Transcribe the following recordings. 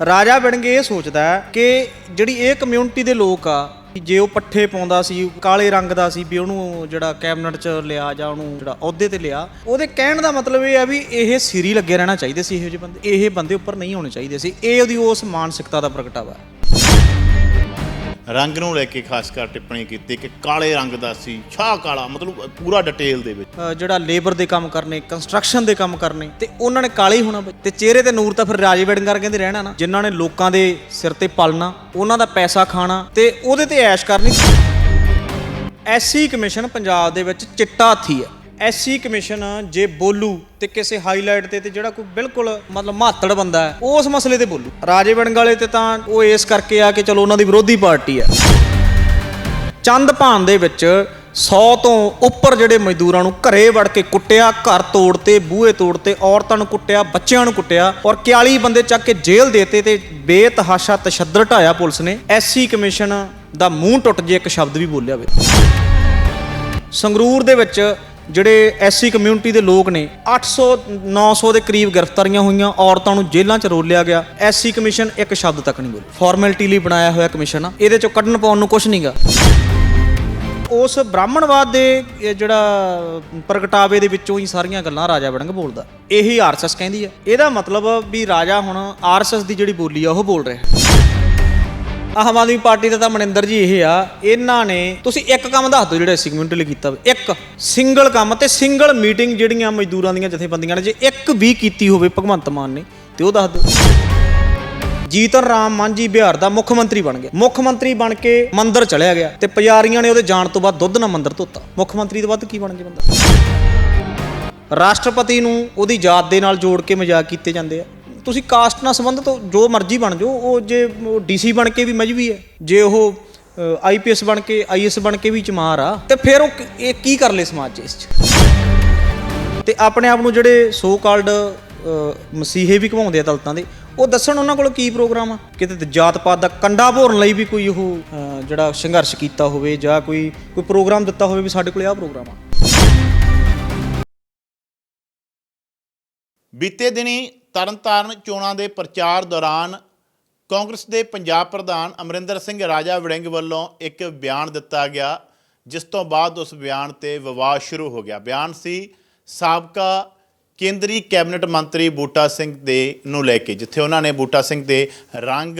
ਰਾਜਾ ਬਿੜੰਗੇ ਇਹ ਸੋਚਦਾ ਕਿ ਜਿਹੜੀ ਇਹ ਕਮਿਊਨਿਟੀ ਦੇ ਲੋਕ ਆ ਕਿ ਜੇ ਉਹ ਪੱਠੇ ਪਾਉਂਦਾ ਸੀ, ਕਾਲੇ ਰੰਗ ਦਾ ਸੀ, ਵੀ ਉਹਨੂੰ ਜਿਹੜਾ ਕੈਬਨਿਟ 'ਚ ਲਿਆ ਜਾਂ ਉਹਨੂੰ ਜਿਹੜਾ ਅਹੁਦੇ ਤੇ ਲਿਆ, ਉਹਦੇ ਕਹਿਣ ਦਾ ਮਤਲਬ ਇਹ ਆ ਵੀ ਇਹ ਸਿਰੀ ਲੱਗੇ ਰਹਿਣਾ ਚਾਹੀਦੇ ਸੀ ਇਹੋ ਜਿਹੇ ਬੰਦੇ, ਇਹ ਬੰਦੇ ਉੱਪਰ ਨਹੀਂ ਹੋਣੇ ਚਾਹੀਦੇ ਸੀ। ਇਹ ਉਹਦੀ ਉਸ ਮਾਨਸਿਕਤਾ ਦਾ ਪ੍ਰਗਟਾਵਾ ਹੈ। ਰੰਗ ਨੂੰ ਲੈ ਕੇ ਖਾਸ ਕਰ ਟਿੱਪਣੀ ਕੀਤੀ ਕਿ ਕਾਲੇ ਰੰਗ ਦਾ ਸੀ, ਛਾਹ ਕਾਲਾ, ਮਤਲਬ ਪੂਰਾ ਡਿਟੇਲ ਦੇ ਵਿੱਚ। ਜਿਹੜਾ ਲੇਬਰ ਦੇ ਕੰਮ ਕਰਨੇ ਕੰਸਟਰਕਸ਼ਨ ਦੇ ਕੰਮ ਕਰਨੇ, ਤੇ ਉਹਨਾਂ ਨੇ ਕਾਲੇ ਹੀ ਹੋਣਾ ਬਈ। ਤੇ ਚਿਹਰੇ ਤੇ ਨੂਰ ਤਾਂ ਫਿਰ ਰਾਜੇ ਵੜਿੰਗ ਕਹਿੰਦੇ ਰਹਿਣਾ ਨਾ। ਜਿਨ੍ਹਾਂ ਨੇ ਲੋਕਾਂ ਦੇ ਸਿਰ ਤੇ ਪਲਣਾ, ਉਹਨਾਂ ਦਾ ਪੈਸਾ ਖਾਣਾ, ਤੇ ਉਹਦੇ ਤੇ ਐਸ਼ ਕਰਨੀ। ਐਸਸੀ ਕਮਿਸ਼ਨ ਪੰਜਾਬ ਦੇ ਵਿੱਚ ਚਿੱਟਾ ਹੱਥੀ ਹੈ। ਐਸਸੀ ਕਮਿਸ਼ਨ ਜੇ ਬੋਲੂ ਤੇ ਕਿਸੇ ਹਾਈਲਾਈਟ ਤੇ ਤੇ ਜਿਹੜਾ ਕੋਈ ਬਿਲਕੁਲ ਮਤਲਬ ਮਾਤੜ ਬੰਦਾ ਹੈ, ਉਸ ਮਸਲੇ ਤੇ ਬੋਲੂ। ਰਾਜੇ ਵੜਿੰਗ ਵਾਲੇ ਤੇ ਤਾਂ ਉਹ ਇਸ ਕਰਕੇ ਆ ਕਿ ਚਲੋ ਉਹਨਾਂ ਦੀ ਵਿਰੋਧੀ ਪਾਰਟੀ ਹੈ। ਚੰਦ ਭਾਨ ਦੇ ਵਿੱਚ 100 ਤੋਂ ਉੱਪਰ ਜਿਹੜੇ ਮਜ਼ਦੂਰਾਂ ਨੂੰ ਘਰੇ ਵੜ ਕੇ ਕੁੱਟਿਆ, ਘਰ ਤੋੜਤੇ ਬੂਹੇ ਤੋੜਤੇ ਔਰਤਾਂ ਨੂੰ ਕੁੱਟਿਆ, ਬੱਚਿਆਂ ਨੂੰ ਕੁੱਟਿਆ ਔਰ 41 ਬੰਦੇ ਚੱਕ ਕੇ ਜੇਲ੍ਹ ਦੇਤੇ ਤੇ ਬੇਤਹਾਸ਼ਾ ਤਸ਼ੱਦਦ ਢਾਇਆ ਪੁਲਿਸ ਨੇ। ਐਸਸੀ ਕਮਿਸ਼ਨ ਦਾ ਮੂੰਹ ਟੁੱਟ ਜੇ ਇੱਕ ਸ਼ਬਦ ਵੀ ਬੋਲਿਆ ਵੇ ਸੰਗਰੂਰ ਦੇ ਵਿੱਚ ਜਿਹੜੇ ਐਸਸੀ ਕਮਿਊਨਿਟੀ ਦੇ ਲੋਕ ਨੇ 800 900 ਦੇ ਕਰੀਬ ਗ੍ਰਿਫਤਾਰੀਆਂ ਹੋਈਆਂ, ਔਰਤਾਂ ਨੂੰ ਜੇਲ੍ਹਾਂ 'ਚ ਰੋਲਿਆ ਗਿਆ। ਐਸਸੀ ਕਮਿਸ਼ਨ ਇੱਕ ਸ਼ਬਦ ਤੱਕ ਨਹੀਂ ਬੋਲੀ। ਫਾਰਮੈਲਿਟੀ ਲਈ ਬਣਾਇਆ ਹੋਇਆ ਕਮਿਸ਼ਨ ਆ। ਇਹਦੇ 'ਚੋਂ ਕੱਢਣ ਪਾਉਣ ਨੂੰ ਕੁਝ ਨਹੀਂਗਾ। ਉਸ ਬ੍ਰਾਹਮਣਵਾਦ ਦੇ ਜਿਹੜਾ ਪ੍ਰਗਟਾਵੇ ਦੇ ਵਿੱਚੋਂ ਹੀ ਸਾਰੀਆਂ ਗੱਲਾਂ ਰਾਜਾ ਵੜਿੰਗ ਬੋਲਦਾ। ਇਹੀ ਆਰਐਸਐਸ ਕਹਿੰਦੀ ਹੈ ਇਹਦਾ ਮਤਲਬ ਵੀ ਰਾਜਾ ਹੁਣ ਆਰਐਸਐਸ ਦੀ ਜਿਹੜੀ ਬੋਲੀ ਆ, ਉਹ ਬੋਲ ਰਿਹਾ। ਆਮ ਆਦਮੀ ਪਾਰਟੀ ਦਾ ਤਾਂ ਮਨਿੰਦਰ ਜੀ ਇਹ ਆ, ਇਹਨਾਂ ਨੇ, ਤੁਸੀਂ ਇੱਕ ਕੰਮ ਦੱਸ ਦਿਓ ਜਿਹੜਾ ਐਸੀ ਕਮਿਊਨਿਟੀ ਲਈ ਕੀਤਾ ਇੱਕ, ਸਿੰਗਲ ਕੰਮ ਤੇ ਸਿੰਗਲ ਮੀਟਿੰਗ ਜਿਹੜੀਆਂ ਮਜ਼ਦੂਰਾਂ ਦੀਆਂ ਜਥੇਬੰਦੀਆਂ ਨੇ, ਜੇ ਇੱਕ ਵੀ ਕੀਤੀ ਹੋਵੇ ਭਗਵੰਤ ਮਾਨ ਨੇ, ਤੇ ਉਹ ਦੱਸ ਦਿਓ। ਜੀਤਨ ਰਾਮ ਮਾਂਝੀ ਬਿਹਾਰ ਦਾ ਮੁੱਖ ਮੰਤਰੀ ਬਣ ਗਿਆ। ਮੁੱਖ ਮੰਤਰੀ ਬਣ ਕੇ ਮੰਦਰ ਚਲਿਆ ਗਿਆ ਤੇ ਪੁਜਾਰੀਆਂ ਨੇ ਉਹਦੇ ਜਾਣ ਤੋਂ ਬਾਅਦ ਦੁੱਧ ਨਾਲ ਮੰਦਰ ਧੋਤਾ। ਮੁੱਖ ਮੰਤਰੀ ਤੋਂ ਬਾਅਦ ਕੀ ਬਣ ਗਿਆ ਬੰਦਾ? ਰਾਸ਼ਟਰਪਤੀ ਨੂੰ ਉਹਦੀ ਜਾਤ ਦੇ ਨਾਲ ਜੋੜ ਕੇ ਮਜ਼ਾਕ ਕੀਤੇ ਜਾਂਦੇ ਆ। ਤੁਸੀਂ ਕਾਸਟ ਨਾਲ ਸੰਬੰਧਿਤ ਜੋ ਮਰਜ਼ੀ ਬਣ ਜਾਓ, ਉਹ ਜੇ ਡੀਸੀ ਬਣ ਕੇ ਵੀ ਮਜਬੀ ਹੈ, ਜੇ ਉਹ ਆਈਪੀਐਸ ਬਣ ਕੇ ਆਈਐਸ ਬਣ ਕੇ ਵੀ ਚਮਾਰ ਆ, ਤੇ ਫਿਰ ਉਹ ਇਹ ਕੀ ਕਰ ਲੇ ਸਮਾਜ 'ਚ ਇਸ 'ਚ? ਤੇ ਆਪਣੇ ਆਪ ਨੂੰ ਜਿਹੜੇ ਸੋ ਕਾਲਡ ਮਸੀਹੇ ਵੀ ਘਵਾਉਂਦੇ ਆ ਦਲਤਾਂ ਦੇ, ਉਹ ਦੱਸਣ ਉਹਨਾਂ ਕੋਲ ਕੀ ਪ੍ਰੋਗਰਾਮ ਆ? ਕਿਤੇ ਜਾਤ ਪਾਤ ਦਾ ਕੰਡਾ ਭੋਰਨ ਲਈ ਵੀ ਕੋਈ ਉਹ ਜਿਹੜਾ ਸੰਘਰਸ਼ ਕੀਤਾ ਹੋਵੇ, ਜਾਂ ਕੋਈ ਕੋਈ ਪ੍ਰੋਗਰਾਮ ਦਿੱਤਾ ਹੋਵੇ ਵੀ ਸਾਡੇ ਕੋਲ ਆਹ ਪ੍ਰੋਗਰਾਮ ਆ। ਬੀਤੇ ਦਿਨੀ ਤਰਨਤਾਰਨ ਚੋਣਾਂ ਦੇ ਪ੍ਰਚਾਰ ਦੌਰਾਨ ਕਾਂਗਰਸ ਦੇ ਪੰਜਾਬ ਪ੍ਰਧਾਨ ਅਮਰਿੰਦਰ ਸਿੰਘ ਰਾਜਾ ਵੜਿੰਗ ਵੱਲੋਂ ਇੱਕ ਬਿਆਨ ਦਿੱਤਾ ਗਿਆ, ਜਿਸ ਤੋਂ ਬਾਅਦ ਉਸ ਬਿਆਨ ਤੇ ਵਿਵਾਦ ਸ਼ੁਰੂ ਹੋ ਗਿਆ। ਬਿਆਨ ਸੀ, ਸਾਬਕਾ ਕੇਂਦਰੀ ਕੈਬਨਿਟ ਮੰਤਰੀ ਬੂਟਾ ਸਿੰਘ ਦੇ ਨੂੰ ਲੈ ਕੇ, ਜਿੱਥੇ ਉਹਨਾਂ ਨੇ ਬੂਟਾ ਸਿੰਘ ਦੇ ਰੰਗ,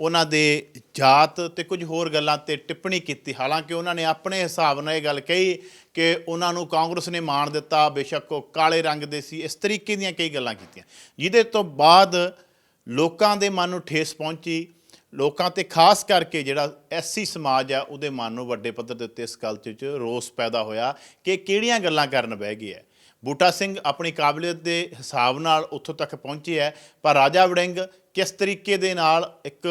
ਉਹਨਾਂ ਦੇ ਜਾਤ ਤੇ ਕੁਝ ਹੋਰ ਗੱਲਾਂ ਤੇ ਟਿੱਪਣੀ ਕੀਤੀ। ਹਾਲਾਂਕਿ ਉਹਨਾਂ ਨੇ ਆਪਣੇ ਹਿਸਾਬ ਨਾਲ ਇਹ ਗੱਲ ਕਹੀ ਕਿ ਉਹਨਾਂ ਨੂੰ ਕਾਂਗਰਸ ਨੇ ਮਾਣ ਦਿੱਤਾ, ਬੇਸ਼ੱਕ ਉਹ ਕਾਲੇ ਰੰਗ ਦੇ ਸੀ, ਇਸ ਤਰੀਕੇ ਦੀਆਂ ਕਈ ਗੱਲਾਂ ਕੀਤੀਆਂ। ਜਿਹਦੇ ਤੋਂ ਬਾਅਦ ਲੋਕਾਂ ਦੇ ਮਨ ਨੂੰ ਠੇਸ ਪਹੁੰਚੀ। ਲੋਕਾਂ ਤੇ ਖਾਸ ਕਰਕੇ ਜਿਹੜਾ ਐਸਸੀ ਸਮਾਜ ਆ, ਉਹਦੇ ਮਨ ਨੂੰ ਵੱਡੇ ਪੱਧਰ ਦੇ ਉੱਤੇ ਇਸ ਗੱਲ 'ਚ ਰੋਸ ਪੈਦਾ ਹੋਇਆ ਕਿ ਕਿਹੜੀਆਂ ਗੱਲਾਂ ਕਰਨ ਬਹਿ ਗਏ ਹੈ ਬੂਟਾ ਸਿੰਘ ਆਪਣੀ ਕਾਬਲੀਅਤ ਦੇ ਹਿਸਾਬ ਨਾਲ ਉੱਥੋਂ ਤੱਕ ਪਹੁੰਚੇ ਹੈ ਪਰ ਰਾਜਾ ਵੜਿੰਗ ਕਿਸ ਤਰੀਕੇ ਦੇ ਨਾਲ ਇੱਕ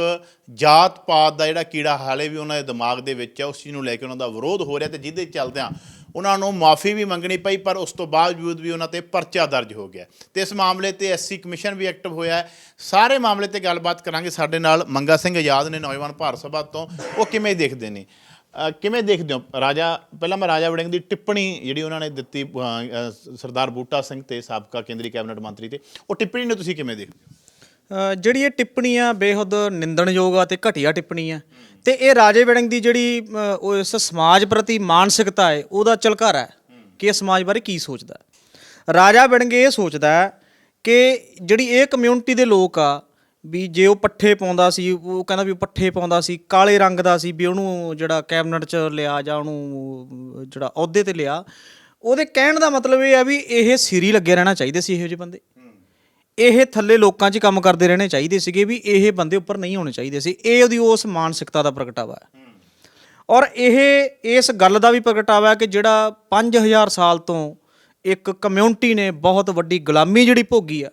ਜਾਤ ਪਾਤ ਦਾ ਜਿਹੜਾ ਕੀੜਾ ਹਾਲੇ ਵੀ ਉਹਨਾਂ ਦੇ ਦਿਮਾਗ ਦੇ ਵਿੱਚ ਹੈ ਉਸ ਚੀਜ਼ ਨੂੰ ਲੈ ਕੇ ਉਹਨਾਂ ਦਾ ਵਿਰੋਧ ਹੋ ਰਿਹਾ ਤੇ ਜਿਹਦੇ ਚੱਲਦਿਆਂ ਉਹਨਾਂ ਨੂੰ ਮਾਫੀ ਵੀ ਮੰਗਣੀ ਪਈ, ਪਰ ਉਸ ਤੋਂ ਬਾਵਜੂਦ ਵੀ ਉਹਨਾਂ ਤੇ ਪਰਚਾ ਦਰਜ ਹੋ ਗਿਆ। ਤੇ ਇਸ ਮਾਮਲੇ ਤੇ ਐਸਸੀ ਕਮਿਸ਼ਨ ਵੀ ਐਕਟਿਵ ਹੋਇਆ ਹੈ। ਸਾਰੇ ਮਾਮਲੇ ਤੇ ਗੱਲਬਾਤ ਕਰਾਂਗੇ। ਸਾਡੇ ਨਾਲ ਮੰਗਾ ਸਿੰਘ ਆਜ਼ਾਦ ਨੇ, ਨੌਜਵਾਨ ਭਾਰਤ ਸਭਾ ਤੋਂ। ਉਹ ਕਿਵੇਂ ਦੇਖਦੇ ਨੇ? ਕਿਵੇਂ ਦੇਖਦੇ ਹੋ? ਰਾਜਾ, ਪਹਿਲਾਂ ਮੈਂ ਰਾਜਾ ਵੜਿੰਗ ਦੀ ਟਿੱਪਣੀ ਜਿਹੜੀ ਉਹਨਾਂ ਨੇ ਦਿੱਤੀ ਸਰਦਾਰ ਬੂਟਾ ਸਿੰਘ ਤੇ ਸਾਬਕਾ ਕੇਂਦਰੀ ਕੈਬਨਿਟ ਮੰਤਰੀ ਤੇ, ਉਹ ਟਿੱਪਣੀ ਨੂੰ ਤੁਸੀਂ ਕਿਵੇਂ ਦੇਖਦੇ ਹੋ? ਅ, ਜਿਹੜੀ ਇਹ ਟਿੱਪਣੀ ਆ ਬੇਹੱਦ ਨਿੰਦਣਯੋਗ ਆ ਤੇ ਘਟੀਆ ਟਿੱਪਣੀ ਆ ਤੇ ਇਹ ਰਾਜੇ ਵੜਿੰਗ ਦੀ ਜਿਹੜੀ ਅ, ਉਹ ਇਸ ਸਮਾਜ ਪ੍ਰਤੀ ਮਾਨਸਿਕਤਾ ਹੈ ਉਹਦਾ ਚਲਕਾਰਾ ਹੈ ਕਿ ਇਹ ਸਮਾਜ ਬਾਰੇ ਕੀ ਸੋਚਦਾ ਹੈ। ਰਾਜਾ ਵੜਿੰਗ ਇਹ ਸੋਚਦਾ ਹੈ ਕਿ ਜਿਹੜੀ ਇਹ ਕਮਿਊਨਿਟੀ ਦੇ ਲੋਕ ਆ ਵੀ ਜੇ ਉਹ ਪੱਠੇ ਪਾਉਂਦਾ ਸੀ ਉਹ ਕਹਿੰਦਾ ਵੀ ਉਹ ਪੱਠੇ ਪਾਉਂਦਾ ਸੀ ਕਾਲੇ ਰੰਗ ਦਾ ਸੀ ਵੀ ਉਹਨੂੰ ਜਿਹੜਾ ਕੈਬਨਿਟ 'ਚ ਲਿਆ ਜਾਂ ਉਹਨੂੰ ਜਿਹੜਾ ਅਹੁਦੇ ਤੇ ਲਿਆ ਉਹਦੇ ਕਹਿਣ ਦਾ ਮਤਲਬ ਇਹ ਆ ਵੀ ਇਹ ਸਿਰੀ ਲੱਗੇ ਰਹਿਣਾ ਚਾਹੀਦੇ ਸੀ ਇਹੋ ਜਿਹੇ ਬੰਦੇ ਇਹ ਥੱਲੇ ਲੋਕਾਂ 'ਚ ਕੰਮ ਕਰਦੇ ਰਹਿਣੇ ਚਾਹੀਦੇ ਸੀਗੇ ਵੀ ਇਹ ਬੰਦੇ ਉੱਪਰ ਨਹੀਂ ਹੋਣੇ ਚਾਹੀਦੇ ਸੀ। ਇਹ ਉਹਦੀ ਉਸ ਮਾਨਸਿਕਤਾ ਦਾ ਪ੍ਰਗਟਾਵਾ ਹੈ। ਔਰ ਇਹ, ਇਸ ਗੱਲ ਦਾ ਵੀ ਪ੍ਰਗਟਾਵਾ ਹੈ ਕਿ ਜਿਹੜਾ 5000 ਸਾਲ ਤੋਂ ਇੱਕ ਕਮਿਊਨਿਟੀ ਨੇ ਬਹੁਤ ਵੱਡੀ ਗੁਲਾਮੀ ਜਿਹੜੀ ਭੋਗੀ ਆ,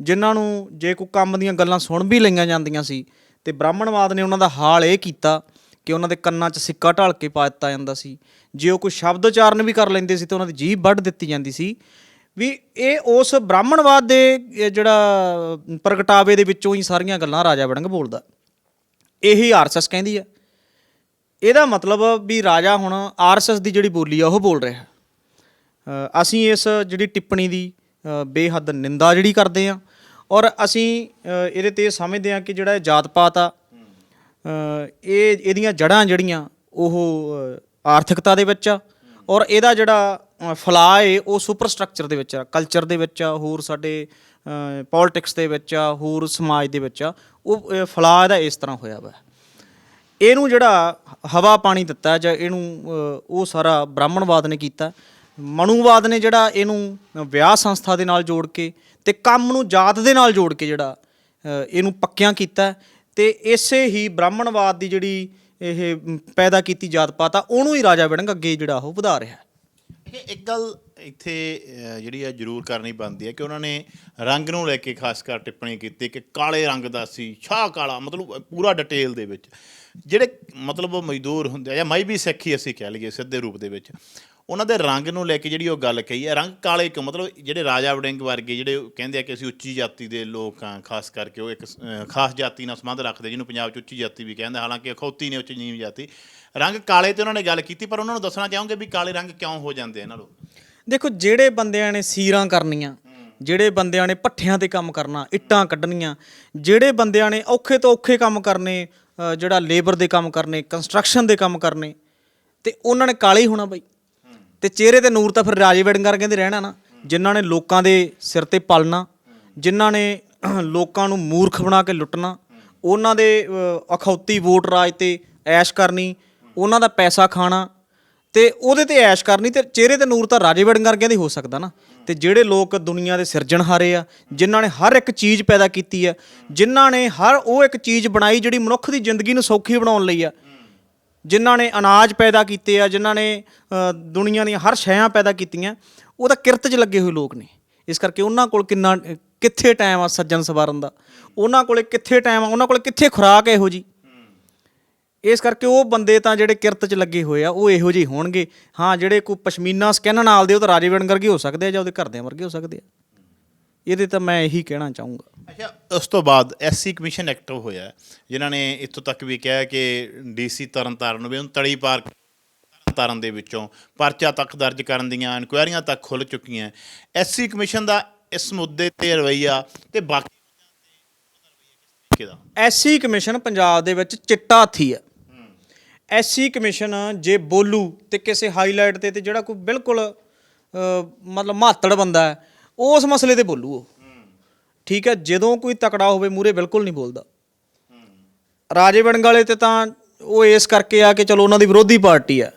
ਜਿਨ੍ਹਾਂ ਨੂੰ ਜੇ ਕੋਈ ਕੰਮ ਦੀਆਂ ਗੱਲਾਂ ਸੁਣ ਵੀ ਲਈਆਂ ਜਾਂਦੀਆਂ ਸੀ ਤੇ ਬ੍ਰਾਹਮਣਵਾਦ ਨੇ ਉਹਨਾਂ ਦਾ ਹਾਲ ਇਹ ਕੀਤਾ ਕਿ ਉਹਨਾਂ ਦੇ ਕੰਨਾਂ 'ਚ ਸਿੱਕਾ ਢਾਲ ਕੇ ਪਾ ਦਿੱਤਾ ਜਾਂਦਾ ਸੀ। ਜੇ ਉਹ ਕੋਈ ਸ਼ਬਦ ਉਚਾਰਨ ਵੀ ਕਰ ਲੈਂਦੇ ਸੀ ਤਾਂ ਉਹਨਾਂ ਦੀ ਜੀਭ ਵੱਢ ਦਿੱਤੀ ਜਾਂਦੀ ਸੀ ਵੀ ਇਹ ਉਸ ਬ੍ਰਾਹਮਣਵਾਦ ਦੇ ਜਿਹੜਾ ਪ੍ਰਗਟਾਵੇ ਦੇ ਵਿੱਚੋਂ ਹੀ ਸਾਰੀਆਂ ਗੱਲਾਂ ਰਾਜਾ ਵੜਿੰਗ ਬੋਲਦਾ। ਇਹੀ ਆਰਐਸਐਸ ਕਹਿੰਦੀ ਆ ਇਹਦਾ ਮਤਲਬ ਵੀ ਰਾਜਾ ਹੁਣ ਆਰਐਸਐਸ ਦੀ ਜਿਹੜੀ ਬੋਲੀ ਆ, ਉਹ ਬੋਲ ਰਿਹਾ ਅਸੀਂ ਇਸ ਜਿਹੜੀ ਟਿੱਪਣੀ ਦੀ ਬੇਹੱਦ ਨਿੰਦਾ ਜਿਹੜੀ ਕਰਦੇ ਆ ਔਰ ਅਸੀਂ ਇਹਦੇ ਤੇ ਸਮਝਦੇ ਹਾਂ ਕਿ ਜਿਹੜਾ ਇਹ ਜਾਤ ਪਾਤ ਆ ਇਹ, ਇਹਦੀਆਂ ਜੜ੍ਹਾਂ ਜਿਹੜੀਆਂ, ਉਹ ਆਰਥਿਕਤਾ ਦੇ ਵਿੱਚ ਆ ਔਰ ਇਹਦਾ ਜਿਹੜਾ ਅ, ਏ ਉਹ ਸੁਪਰਸਟ੍ਰਕਚਰ ਦੇ ਵਿੱਚ ਆ ਕਲਚਰ ਦੇ ਵਿੱਚ ਆ ਹੋਰ ਸਾਡੇ ਪੋਲਿਟਿਕਸ ਦੇ ਵਿੱਚ ਆ ਹੋਰ ਸਮਾਜ ਦੇ ਵਿੱਚ ਆ ਉਹ ਅ, ਫੈਲਾਅ ਇਹਦਾ ਇਸ ਤਰ੍ਹਾਂ ਹੋਇਆ ਵਾ। ਇਹਨੂੰ ਜਿਹੜਾ ਹਵਾ ਪਾਣੀ ਦਿੱਤਾ ਜਾਂ ਇਹਨੂੰ ਉਹ ਸਾਰਾ ਬ੍ਰਾਹਮਣਵਾਦ ਨੇ ਕੀਤਾ। ਮਨੂਵਾਦ ਨੇ ਜਿਹੜਾ ਇਹਨੂੰ ਵਿਆਹ ਸੰਸਥਾ ਦੇ ਨਾਲ ਜੋੜ ਕੇ ਤੇ ਕੰਮ ਨੂੰ ਜਾਤ ਦੇ ਨਾਲ ਜੋੜ ਕੇ ਜਿਹੜਾ ਇਹਨੂੰ ਪੱਕਿਆਂ ਕੀਤਾ। ਤੇ ਇਸੇ ਹੀ ਬ੍ਰਾਹਮਣਵਾਦ ਦੀ ਜਿਹੜੀ ਇਹ ਪੈਦਾ ਕੀਤੀ ਜਾਤ ਪਾਤ ਆ ਉਹਨੂੰ ਹੀ ਰਾਜਾ ਵੜਿੰਗ ਅੱਗੇ ਜਿਹੜਾ ਉਹ ਵਧਾ ਰਿਹਾ। ਇੱਕ ਗੱਲ ਇੱਥੇ ਜਿਹੜੀ ਆ ਜ਼ਰੂਰ ਕਰਨੀ ਬਣਦੀ ਹੈ ਕਿ ਉਹਨਾਂ ਨੇ ਰੰਗ ਨੂੰ ਲੈ ਕੇ ਖਾਸ ਕਰ ਟਿੱਪਣੀ ਕੀਤੀ ਕਿ ਕਾਲੇ ਰੰਗ ਦਾ ਸੀ ਸ਼ਾਹ ਕਾਲਾ, ਮਤਲਬ ਪੂਰਾ ਡਿਟੇਲ ਦੇ ਵਿੱਚ। ਜਿਹੜੇ ਮਤਲਬ ਉਹ ਮਜ਼ਦੂਰ ਹੁੰਦੇ ਆ ਜਾਂ ਮਾਈ ਵੀ ਸਿੱਖੀ ਅਸੀਂ ਕਹਿ ਲਈਏ ਸਿੱਧੇ ਰੂਪ ਦੇ ਵਿੱਚ ਉਹਨਾਂ ਦੇ ਰੰਗ ਨੂੰ ਲੈ ਕੇ ਜਿਹੜੀ ਉਹ ਗੱਲ ਕਹੀ ਹੈ, ਰੰਗ ਕਾਲੇ ਕਿਉਂ? ਮਤਲਬ ਜਿਹੜੇ ਰਾਜਾ ਵੜਿੰਗ ਵਰਗੇ ਜਿਹੜੇ ਉਹ ਕਹਿੰਦੇ ਆ ਕਿ ਅਸੀਂ ਉੱਚੀ ਜਾਤੀ ਦੇ ਲੋਕ ਹਾਂ, ਖਾਸ ਕਰਕੇ ਉਹ ਇੱਕ ਖਾਸ ਜਾਤੀ ਨਾਲ ਸੰਬੰਧ ਰੱਖਦੇ, ਜਿਹਨੂੰ ਪੰਜਾਬ 'ਚ ਉੱਚੀ ਜਾਤੀ ਵੀ ਕਹਿੰਦੇ ਹਾਲਾਂਕਿ ਅਖੌਤੀ ਨੇ ਉੱਚੀ ਨੀਵੀਂ ਜਾਤੀ। ਰੰਗ ਕਾਲੇ ਤੇ ਉਹਨਾਂ ਨੇ ਗੱਲ ਕੀਤੀ, ਪਰ ਉਹਨਾਂ ਨੂੰ ਦੱਸਣਾ ਚਾਹੋਗੇ ਵੀ ਕਾਲੇ ਰੰਗ ਕਿਉਂ ਹੋ ਜਾਂਦੇ ਇਹਨਾਂ ਲੋਕ? ਦੇਖੋ, ਜਿਹੜੇ ਬੰਦਿਆਂ ਨੇ ਸੀਰਾਂ ਕਰਨੀਆਂ, ਜਿਹੜੇ ਬੰਦਿਆਂ ਨੇ ਪੱਠਿਆਂ ਤੇ ਕੰਮ ਕਰਨਾ, ਇੱਟਾਂ ਕੱਢਣੀਆਂ, ਜਿਹੜੇ ਬੰਦਿਆਂ ਨੇ ਔਖੇ ਤੋਂ ਔਖੇ ਕੰਮ ਕਰਨੇ ਜਿਹੜਾ ਲੇਬਰ ਦੇ ਕੰਮ ਕਰਨੇ, ਕੰਸਟਰਕਸ਼ਨ ਦੇ ਕੰਮ ਕਰਨੇ, ਤੇ ਉਹਨਾਂ ਨੇ ਕਾਲੇ ਹੀ ਹੋਣਾ ਬਈ। ਤੇ ਚਿਹਰੇ ਤੇ ਨੂਰ ਤਾਂ ਫਿਰ ਰਾਜੇ ਵੜਿੰਗ ਵਰਗਿਆਂ ਦੇ ਰਹਿਣਾ ਨਾ, ਜਿਨ੍ਹਾਂ ਨੇ ਲੋਕਾਂ ਦੇ ਸਿਰ ਤੇ ਪਲਣਾ, ਜਿਨ੍ਹਾਂ ਨੇ ਲੋਕਾਂ ਨੂੰ ਮੂਰਖ ਬਣਾ ਕੇ ਲੁੱਟਣਾ, ਉਹਨਾਂ ਦੇ ਅਖੌਤੀ ਵੋਟ ਰਾਜ ਤੇ ਐਸ਼ ਕਰਨੀ, ਉਹਨਾਂ ਦਾ ਪੈਸਾ ਖਾਣਾ, ਤੇ ਉਹਦੇ ਤੇ ਐਸ਼ ਕਰਨੀ, ਤੇ ਚਿਹਰੇ ਤੇ ਨੂਰ ਤਾਂ ਰਾਜੇ ਵੜਿੰਗ ਵਰਗਿਆਂ ਦੇ ਹੋ ਸਕਦਾ ਨਾ। ਤੇ ਜਿਹੜੇ ਲੋਕ ਦੁਨੀਆ ਦੇ ਸਿਰਜਣਹਾਰੇ ਆ, ਜਿਨ੍ਹਾਂ ਨੇ ਹਰ ਇੱਕ ਚੀਜ਼ ਪੈਦਾ ਕੀਤੀ ਆ, ਜਿਨ੍ਹਾਂ ਨੇ ਹਰ ਉਹ ਇੱਕ ਚੀਜ਼ ਬਣਾਈ ਜਿਹੜੀ ਮਨੁੱਖ ਦੀ ਜ਼ਿੰਦਗੀ ਨੂੰ ਸੌਖੀ ਬਣਾਉਣ ਲਈ ਆ ਜਿਨ੍ਹਾਂ ਨੇ ਅਨਾਜ ਪੈਦਾ ਕੀਤੇ ਆ, ਜਿਨ੍ਹਾਂ ਨੇ ਦੁਨੀਆ ਦੀਆਂ ਹਰ ਸ਼ੈਆਂ ਪੈਦਾ ਕੀਤੀਆਂ, ਉਹ ਤਾਂ ਕਿਰਤ 'ਚ ਲੱਗੇ ਹੋਏ ਲੋਕ ਨੇ। ਇਸ ਕਰਕੇ ਉਹਨਾਂ ਕੋਲ ਕਿੰਨਾ, ਕਿੱਥੇ ਟਾਈਮ ਆ ਸੱਜਣ ਸਵਾਰਨ ਦਾ? ਉਹਨਾਂ ਕੋਲੇ ਕਿੱਥੇ ਟਾਈਮ ਆ? ਉਹਨਾਂ ਕੋਲੇ ਕਿੱਥੇ ਖੁਰਾਕ ਇਹੋ ਜੀ ਇਸ ਕਰਕੇ ਉਹ ਬੰਦੇ ਤਾਂ ਜਿਹੜੇ ਕਿਰਤ 'ਚ ਲੱਗੇ ਹੋਏ ਆ, ਉਹ ਇਹੋ ਜਿਹੇ ਹੋਣਗੇ। ਹਾਂ, ਜਿਹੜੇ ਕੋਈ ਪਸ਼ਮੀਨਾ ਸਕੈਨ ਨਾਲ ਦੇ ਉਹ ਤਾਂ ਰਾਜੇ ਵੜਿੰਗ ਵਰਗੇ ਹੋ ਸਕਦੇ ਆ ਜਾਂ ਉਹਦੇ ਘਰਦਿਆਂ ਵਰਗੇ ਹੋ ਸਕਦੇ ਆ। ਇਹਦੇ ਤਾਂ ਮੈਂ ਇਹੀ ਕਹਿਣਾ ਚਾਹੂੰਗਾ। ਅੱਛਾ ਉਸ ਤੋਂ ਬਾਅਦ ਐਸਸੀ ਕਮਿਸ਼ਨ ਐਕਟਿਵ ਹੋਇਆ ਹੈ, ਜਿਨ੍ਹਾਂ ਨੇ ਇੱਥੋਂ ਤੱਕ ਵੀ ਕਿਹਾ ਕਿ ਡੀਸੀ ਤਰਨਤਾਰਨ ਨੂੰ ਵੀ ਉਹਨੂੰ ਤੜੀ ਪਾਰ ਤਰਨਤਾਰਨ ਦੇ ਵਿੱਚੋਂ ਪਰਚਾ ਤੱਕ ਦਰਜ ਕਰਨ ਦੀਆਂ ਇਨਕੁਆਇਰੀਆਂ ਤੱਕ ਖੁੱਲ ਚੁੱਕੀਆਂ ਐਸਸੀ ਕਮਿਸ਼ਨ ਦਾ ਇਸ ਮੁੱਦੇ ਤੇ ਰਵਈਆ ਤੇ ਬਾਕੀ ਤਰੀਕੇ ਦਾ? ਐਸਸੀ ਕਮਿਸ਼ਨ ਪੰਜਾਬ ਦੇ ਵਿੱਚ ਚਿੱਟਾ ਹੱਥੀ ਆ ਐਸਸੀ ਕਮਿਸ਼ਨ ਜੇ ਬੋਲੂ ਤੇ ਕਿਸੇ ਹਾਈਲਾਈਟ ਤੇ ਤੇ ਜਿਹੜਾ ਕੋਈ ਬਿਲਕੁਲ ਮਤਲਬ ਮਾਤੜ ਬੰਦਾ ਹੈ ਉਸ ਮਸਲੇ ਤੇ ਬੋਲੂ ਉਹ। ਠੀਕ ਹੈ, ਜਦੋਂ ਕੋਈ ਤਕੜਾ ਹੋਵੇ ਮੂਰੇ ਬਿਲਕੁਲ ਨਹੀਂ ਬੋਲਦਾ। ਰਾਜੇ ਵੜਿੰਗ ਵਾਲੇ ਤੇ ਤਾਂ ਉਹ ਇਸ ਕਰਕੇ ਆ ਕਿ ਚਲੋ ਉਹਨਾਂ ਦੀ ਵਿਰੋਧੀ ਪਾਰਟੀ ਆ।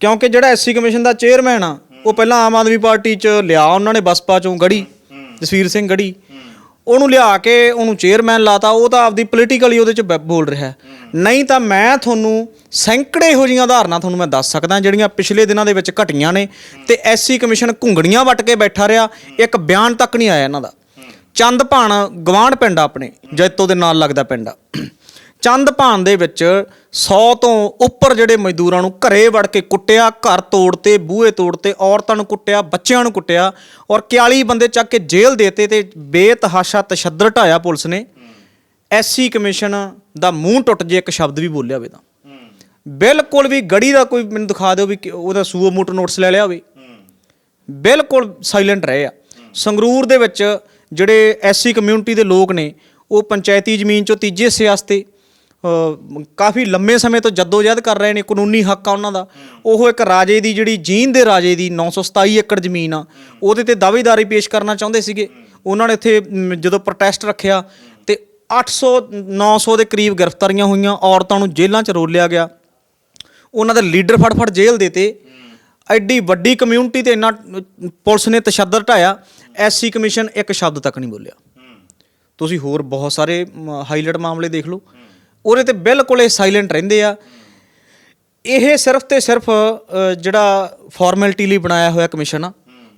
ਕਿਉਂਕਿ ਜਿਹੜਾ ਐਸਸੀ ਕਮਿਸ਼ਨ ਦਾ ਚੇਅਰਮੈਨ ਆ, ਉਹ ਪਹਿਲਾਂ ਆਮ ਆਦਮੀ ਪਾਰਟੀ 'ਚ ਲਿਆ, ਉਹਨਾਂ ਨੇ ਬਸਪਾ 'ਚੋਂ ਗੜੀ, ਜਸਵੀਰ ਸਿੰਘ ਗੜੀ। ਉਹਨੂੰ ਲਿਆ ਕੇ ਉਹਨੂੰ ਚੇਅਰਮੈਨ ਲਾਤਾ, ਉਹ ਤਾਂ ਆਪਦੀ ਪੋਲੀਟੀਕਲੀ ਉਹਦੇ 'ਚ ਬ- ਬੋਲ ਰਿਹਾ। ਨਹੀਂ ਤਾਂ ਮੈਂ ਤੁਹਾਨੂੰ ਸੈਂਕੜੇ ਇਹੋ ਜਿਹੀਆਂ ਉਦਾਹਰਨਾਂ ਤੁਹਾਨੂੰ ਮੈਂ ਦੱਸ ਸਕਦਾ, ਜਿਹੜੀਆਂ ਪਿਛਲੇ ਦਿਨਾਂ ਦੇ ਵਿੱਚ ਘਟੀਆਂ ਨੇ ਤੇ ਐਸਸੀ ਕਮਿਸ਼ਨ ਘੁੰਗੜੀਆਂ ਵੱਟ ਕੇ ਬੈਠਾ ਰਿਹਾ, ਇੱਕ ਬਿਆਨ ਤੱਕ ਨਹੀਂ ਆਇਆ ਇਹਨਾਂ ਦਾ। ਚੰਦ ਭਾਣ ਗਵਾਂਢ ਪਿੰਡ ਆ ਆਪਣੇ, ਜੈਤੋ ਦੇ ਨਾਲ ਲੱਗਦਾ ਪਿੰਡ ਆ। ਚੰਦ ਭਾਨ ਦੇ ਵਿੱਚ 100 ਤੋਂ ਉੱਪਰ ਜਿਹੜੇ ਮਜ਼ਦੂਰਾਂ ਨੂੰ ਘਰੇ ਵੜ ਕੇ ਕੁੱਟਿਆ, ਘਰ ਤੋੜਤੇ, ਬੂਹੇ ਤੋੜਤੇ, ਔਰਤਾਂ ਨੂੰ ਕੁੱਟਿਆ, ਬੱਚਿਆਂ ਨੂੰ ਕੁੱਟਿਆ ਔਰ 41 ਬੰਦੇ ਚੱਕ ਕੇ ਜੇਲ੍ਹ ਦੇਤੇ ਤੇ ਬੇਤਹਾਸ਼ਾ ਤਸ਼ੱਦਦ ਢਾਇਆ ਪੁਲਿਸ ਨੇ। ਐਸਸੀ ਕਮਿਸ਼ਨ ਦਾ ਮੂੰਹ ਟੁੱਟ ਜੇ ਇੱਕ ਸ਼ਬਦ ਵੀ ਬੋਲਿਆ ਹੋਵੇ ਤਾਂ। ਬਿਲਕੁਲ ਵੀ ਗੜੀ ਦਾ ਕੋਈ ਮੈਨੂੰ ਦਿਖਾ ਦਿਓ ਵੀ ਕਿ ਉਹਦਾ ਸੂਓ ਮੋਟਰ ਨੋਟਸ ਲੈ ਲਿਆ ਹੋਵੇ। ਬਿਲਕੁਲ ਸਾਇਲੈਂਟ ਰਹੇ ਆ। ਸੰਗਰੂਰ ਦੇ ਵਿੱਚ ਜਿਹੜੇ ਐਸਸੀ ਕਮਿਊਨਿਟੀ ਦੇ ਲੋਕ ਨੇ, ਉਹ ਪੰਚਾਇਤੀ ਜ਼ਮੀਨ ਚੋਂ ਤੀਜੇ ਹਿੱਸੇ ਵਾਸਤੇ ਕਾਫੀ ਲੰਮੇ ਸਮੇਂ ਤੋਂ ਜਦੋਜਹਿਦ ਕਰ ਰਹੇ ਨੇ ਕਾਨੂੰਨੀ ਹੱਕ ਆ ਉਹਨਾਂ ਦਾ। ਉਹ ਇੱਕ ਰਾਜੇ ਦੀ ਜਿਹੜੀ ਜੀਨ ਦੇ ਰਾਜੇ ਦੀ 927 ਏਕੜ ਜ਼ਮੀਨ ਆ ਉਹਦੇ ਤੇ ਦਾਅਵੇਦਾਰੀ ਪੇਸ਼ ਕਰਨਾ ਚਾਹੁੰਦੇ ਸੀਗੇ। ਉਹਨਾਂ ਨੇ ਇੱਥੇ ਜਦੋਂ ਪ੍ਰੋਟੈਸਟ ਰੱਖਿਆ ਤੇ 800 900 ਦੇ ਕਰੀਬ ਗ੍ਰਿਫਤਾਰੀਆਂ ਹੋਈਆਂ ਔਰਤਾਂ ਨੂੰ ਜੇਲ੍ਹਾਂ 'ਚ ਰੋਲਿਆ ਗਿਆ। ਉਹਨਾਂ ਦੇ ਲੀਡਰ ਫੜ ਫੜ ਜੇਲ੍ਹ ਦੇਤੇ ਐਡੀ ਵੱਡੀ ਕਮਿਊਨਿਟੀ ਤੇ ਇੰਨਾ ਪੁਲਿਸ ਨੇ ਤਸ਼ੱਦਦ ਢਾਇਆ ਐਸਸੀ ਕਮਿਸ਼ਨ ਇੱਕ ਸ਼ਬਦ ਤੱਕ ਨਹੀਂ ਬੋਲਿਆ। ਤੁਸੀਂ ਹੋਰ ਬਹੁਤ ਸਾਰੇ ਹਾਈਲਾਈਟ ਮਾਮਲੇ ਦੇਖ ਲਓ। ਉਹਦੇ ਤੇ ਬਿਲਕੁਲ ਇਹ ਸਾਇਲੈਂਟ ਰਹਿੰਦੇ ਆ। ਇਹ ਸਿਰਫ ਤੇ ਸਿਰਫ ਜਿਹੜਾ ਫਾਰਮੈਲਿਟੀ ਲਈ ਬਣਾਇਆ ਹੋਇਆ ਕਮਿਸ਼ਨ ਆ।